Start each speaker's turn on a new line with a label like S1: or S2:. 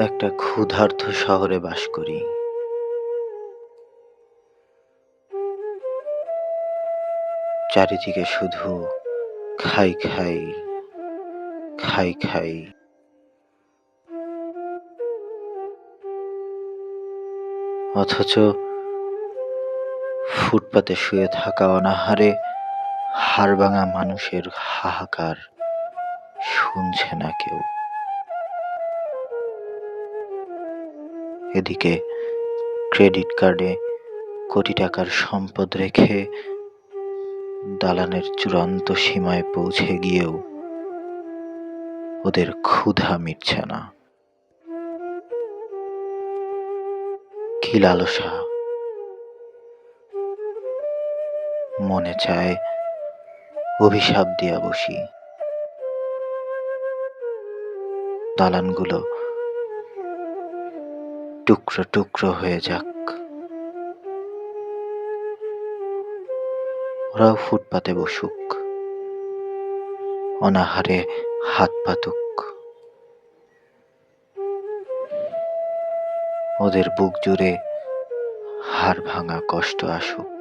S1: একটা ক্ষুধার্ত শহরে বাস করি। চারিদিকে শুধু খাই খাই খাই খাই। অথচ ফুটপাতে শুয়ে থাকা অনাহারে, হাড়ভাঙা মানুষের হাহাকার শুনছে না কেউ। এদিকে ক্রেডিট কার্ডে কোটি টাকার সম্পদ রেখে দালানের চূড়ান্ত সীমায় পৌঁছে গিয়েও ওদের ক্ষুধা মিটছে না। কি লালসা। মনে চায় অভিশাপ দিয়া বসি। দালানগুলো টুকরো টুকরো হয়ে যাক। ওরাও ফুটপাতে বসুক। অনাহারে হাত পাতুক ওদের বুক জুড়ে হাড় ভাঙা কষ্ট আসুক।